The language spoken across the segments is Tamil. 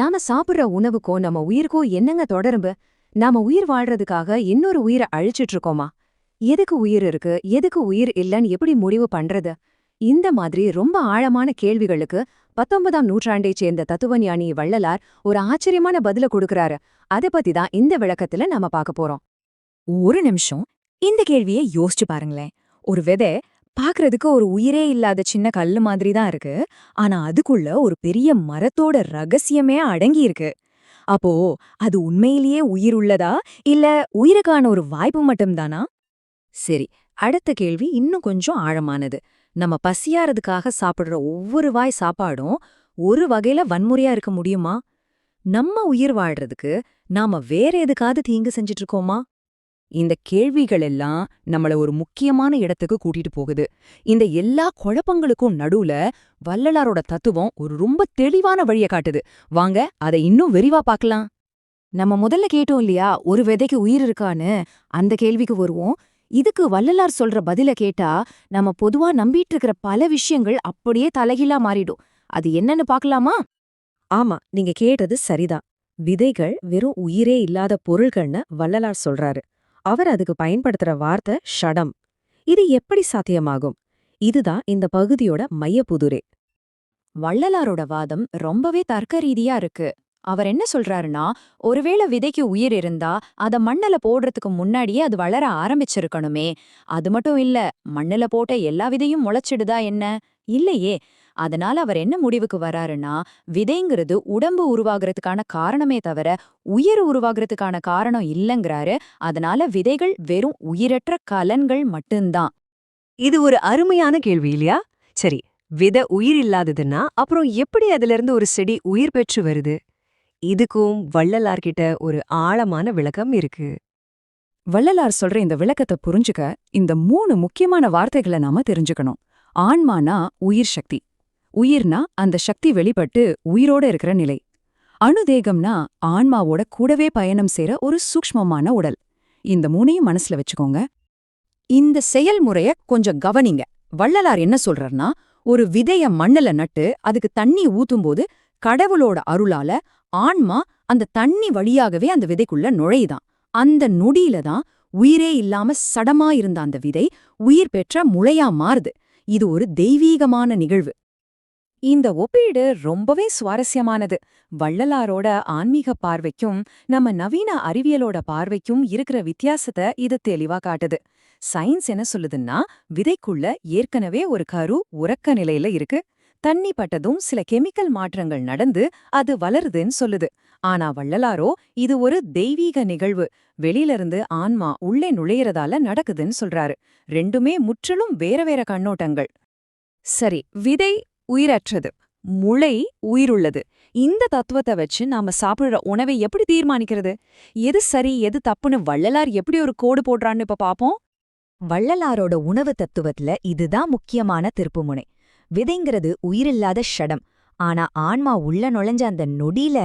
நாம சாப்பிடுற உணவுக்கோ நம்ம உயிருக்கோ என்னங்க தொடர்பு? நாம உயிர் வாழ்றதுக்காக இன்னொரு உயிரை அழிச்சிட்டு இருக்கோமா? எதுக்கு உயிர் இருக்கு? எதுக்கு உயிர் இல்லைன்னு எப்படி முடிவு பண்றது? இந்த மாதிரி ரொம்ப ஆழமான கேள்விகளுக்கு பத்தொன்பதாம் நூற்றாண்டைச் சேர்ந்த தத்துவஞானி வள்ளலார் ஒரு ஆச்சரியமான பதில கொடுக்கறாரு. அத பத்தி தான் இந்த விளக்கத்துல நாம பார்க்க போறோம். ஒரு நிமிஷம். இந்த கேள்வியை யோசிச்சு பாருங்களேன். ஒரு விதை பாக்குறதுக்கு ஒரு உயிரே இல்லாத சின்ன கல்லு மாதிரி தான் இருக்கு. ஆனா அதுக்குள்ள ஒரு பெரிய மரத்தோட ரகசியமே அடங்கி இருக்கு. அப்போ அது உண்மையிலேயே உயிர் உள்ளதா? இல்ல உயிருக்கான ஒரு வாய்ப்பு மட்டும்தானா சரி அடுத்த கேள்வி இன்னும் கொஞ்சம் ஆழமானது. நம்ம பசியாறதுக்காக சாப்பிடுற ஒவ்வொரு வாய் சாப்பாடும் ஒரு வகையில வன்முறையா இருக்க முடியுமா? நம்ம உயிர் வாழ்றதுக்கு நாம வேற எதுக்காவது தீங்கு செஞ்சிட்டு இருக்கோமா? இந்த கேள்விகள் எல்லாம் நம்மள ஒரு முக்கியமான இடத்துக்கு கூட்டிட்டு போகுது. இந்த எல்லா குழப்பங்களுக்கும் நடுவுல வள்ளலாரோட தத்துவம் ஒரு ரொம்ப தெளிவான வழிய காட்டுது. வாங்க அதை இன்னும் விரிவா பார்க்கலாம். நம்ம முதல்ல கேட்டோம் இல்லையா ஒரு விதைக்கு உயிர் இருக்கான்னு? அந்த கேள்விக்கு வருவோம். இதுக்கு வள்ளலார் சொல்ற பதில கேட்டா நம்ம பொதுவா நம்பிட்டு இருக்கிற பல விஷயங்கள் அப்படியே தலைகீழா மாறிடும். அது என்னன்னு பார்க்கலாமா? ஆமா நீங்க கேட்டது சரிதான். விதைகள் வெறும் உயிரே இல்லாத பொருள்கள்னு வள்ளலார் சொல்றாரு. அவர் அதுக்கு பயன்படுத்துற வார்த்தை ஷடம். இது எப்படி சாத்தியமாகும்? இதுதான் இந்த பகுதியோட மையப்புதுரே. வள்ளலாரோட வாதம் ரொம்பவே தர்க்க ரீதியா இருக்கு. அவர் என்ன சொல்றாருன்னா ஒருவேளை விதைக்கு உயிர் இருந்தா அத மண்ணுல போடுறதுக்கு முன்னாடியே அது வளர ஆரம்பிச்சிருக்கணுமே. அது மட்டும் இல்ல மண்ணுல போட்ட எல்லா விதையும் முளைச்சிடுதா என்ன? இல்லையே. அதனால அவர் என்ன முடிவுக்கு வராருன்னா விதைங்கிறது உடம்பு உருவாகிறதுக்கான காரணமே தவிர உயிர் உருவாகிறதுக்கான காரணம் இல்லைங்கிறாரு. அதனால விதைகள் வெறும் உயிரற்ற கலன்கள் மட்டும்தான். இது ஒரு அருமையான கேள்வி இல்லையா? சரி விதை உயிர் இல்லாததுன்னா அப்புறம் எப்படி அதிலிருந்து ஒரு செடி உயிர் பெற்று வருது? இதுக்கும் வள்ளலார்கிட்ட ஒரு ஆழமான விளக்கம் இருக்கு. வள்ளலார் சொல்ற இந்த விளக்கத்தை புரிஞ்சுக்க இந்த மூணு முக்கியமான வார்த்தைகளை நாம தெரிஞ்சுக்கணும். ஆன்மானா உயிர் சக்தி. உயிர்னா அந்த சக்தி வெளிப்பட்டு உயிரோட இருக்கிற நிலை. அணுதேகம்னா ஆன்மாவோட கூடவே பயணம் செய்ற ஒரு சூக்ஷ்மமான உடல். இந்த மூணையும் மனசுல வச்சுக்கோங்க. இந்த செயல்முறைய கொஞ்சம் கவனிங்க. வள்ளலார் என்ன சொல்றார்னா ஒரு விதைய மண்ணுல நட்டு அதுக்கு தண்ணி ஊத்தும்போது கடவுளோட அருளால ஆன்மா அந்த தண்ணி வழியாகவே அந்த விதைக்குள்ள நுழையுதான். அந்த நொடியில தான் உயிரே இல்லாம சடமா இருந்த அந்த விதை உயிர் பெற்ற முளையா மாறுது. இது ஒரு தெய்வீகமான நிகழ்வு. இந்த ஒப்பீடு ரொம்பவே சுவாரஸ்யமானது. வள்ளலாரோட ஆன்மீக பார்வைக்கும் நம்ம நவீன அறிவியலோட பார்வைக்கும் இருக்கிற வித்தியாசத்தை இது தெளிவா காட்டுது. சயின்ஸ் என்ன சொல்லுதுன்னா விதைக்குள்ள ஏற்கனவே ஒரு கரு உறக்க நிலையில இருக்கு. தண்ணி பட்டதும் சில கெமிக்கல் மாற்றங்கள் நடந்து அது வளருதுன்னு சொல்லுது. ஆனா வள்ளலாரோ இது ஒரு தெய்வீக நிகழ்வு. வெளியிலிருந்து ஆன்மா உள்ளே நுழையறதால நடக்குதுன்னு சொல்றாரு. ரெண்டுமே முற்றிலும் வேற வேற கண்ணோட்டங்கள். சரி விதை உயிரற்றது. முளை உயிருள்ளது. இந்த தத்துவத்தை வச்சு நாம சாப்பிடுற உணவை எப்படி தீர்மானிக்கிறது? எது சரி எது தப்புன்னு வள்ளலார் எப்படி ஒரு கோடு போடுறான்னு இப்ப பாப்போம். வள்ளலாரோட உணவு தத்துவத்துல இதுதான் முக்கியமான திருப்புமுனை. விதைங்கிறது உயிரில்லாத ஷடம். ஆனா ஆன்மா உள்ள நுழைஞ்ச அந்த நொடியில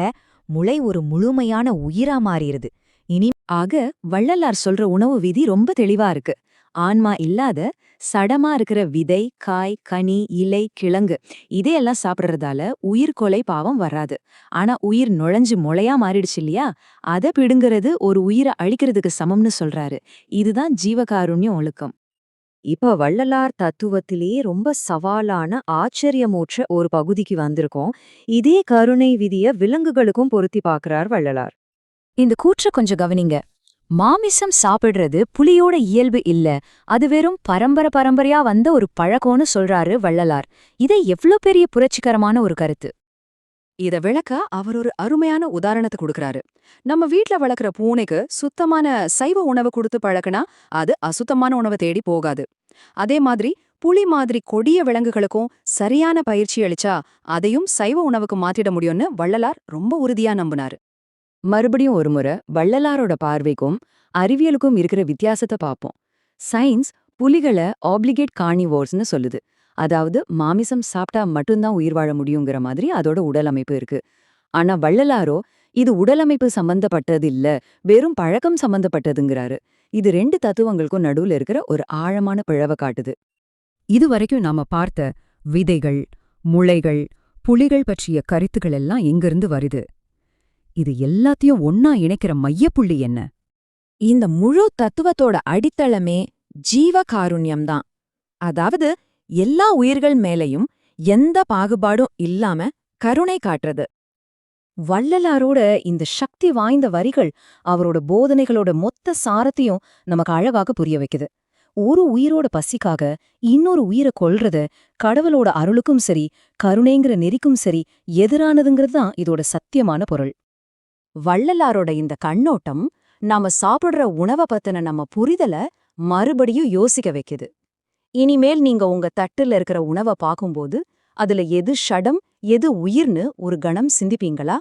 முளை ஒரு முழுமையான உயிரா மாறிடுது. இனி ஆக வள்ளலார் சொல்ற உணவு விதி ரொம்ப தெளிவா இருக்கு. ஆன்மா இல்லாத சடமா இருக்கிற விதை காய் கனி இலை கிழங்கு இதையெல்லாம் சாப்பிட்றதால உயிர் கொலை பாவம் வராது. ஆனா உயிர் நுழைஞ்சு முளையா மாறிடுச்சு இல்லையா? அத பிடுங்கிறது ஒரு உயிரை அழிக்கிறதுக்கு சமம்னு சொல்றாரு. இதுதான் ஜீவகாருண்யம் ஒழுக்கம். இப்ப வள்ளலார் தத்துவத்திலேயே ரொம்ப சவாலான ஆச்சரியமூற்ற ஒரு பகுதிக்கு வந்திருக்கோம். இதே கருணை விதிய விலங்குகளுக்கும் பொருத்தி பார்க்கறார் வள்ளலார். இந்த கூற்ற கொஞ்சம் கவனிங்க. மாமிசம் சாப்பிடுறது புலியோட இயல்பு இல்ல. அது வெறும் பரம்பரை பரம்பரையா வந்த ஒரு பழக்கம்னு சொல்றாரு வள்ளலார். இதை எவ்ளோ பெரிய புரட்சிகரமான ஒரு கருத்து? இத விளக்க அவர் ஒரு அருமையான உதாரணத்தை கொடுக்கறாரு. நம்ம வீட்ல வளர்க்குற பூனைக்கு சுத்தமான சைவ உணவு கொடுத்து பழக்கினா அது அசுத்தமான உணவை தேடி போகாது. அதே மாதிரி புலி மாதிரி கொடிய விலங்குகளுக்கும் சரியான பயிற்சி அளிச்சா அதையும் சைவ உணவுக்கு மாத்திட முடியும்னு வள்ளலார் ரொம்ப உறுதியா நம்பினாரு. மறுபடியும் ஒருமுறை வள்ளலாரோட பார்வைக்கும் அறிவியலுக்கும் இருக்கிற வித்தியாசத்தை பார்ப்போம். சயின்ஸ் புலிகளை ஆப்ளிகேட் கார்னிவோர்ஸ்னு சொல்லுது. அதாவது மாமிசம் சாப்பிட்டா மட்டும்தான் உயிர் வாழ முடியுங்கிற மாதிரி அதோட உடல் அமைப்பு இருக்கு. ஆனா வள்ளலாரோ இது உடலமைப்பு சம்பந்தப்பட்டது இல்ல வெறும் பழக்கம் சம்பந்தப்பட்டதுங்கிறாரு. இது ரெண்டு தத்துவங்களுக்கும் நடுவுல இருக்கிற ஒரு ஆழமான பிழவை காட்டுது. இதுவரைக்கும் நாம பார்த்த விதைகள் முளைகள் புலிகள் பற்றிய கருத்துக்கள் எல்லாம் எங்கிருந்து வருது? இது எல்லாத்தையும் ஒன்னா இணைக்கிற மையப்புள்ளி என்ன? இந்த முழு தத்துவத்தோட அடித்தளமே ஜீவகாருண்யம்தான். அதாவது எல்லா உயிர்கள் மேலையும் எந்த பாகுபாடும் இல்லாம கருணை காட்டுறது. வள்ளலாரோட இந்த சக்தி வாய்ந்த வரிகள் அவரோட போதனைகளோட மொத்த சாரத்தையும் நமக்கு அழகாக புரிய வைக்குது. ஒரு உயிரோட பசிக்காக இன்னொரு உயிரை கொல்றது கடவுளோட அருளுக்கும் சரி கருணைங்கிற நெறிக்கும் சரி எதிரானதுங்கிறது தான் இதோட சத்தியமான பொருள். வள்ளலாரோட இந்த கண்ணோட்டம் நாம சாப்பிடுற உணவை பத்தின நம்ம புரிதல மறுபடியும் யோசிக்க வைக்குது. இனிமேல் நீங்க உங்க தட்டுல இருக்கிற உணவை பார்க்கும்போது அதுல எது ஷடம் எது உயிர்னு ஒரு கணம் சிந்திப்பீங்களா?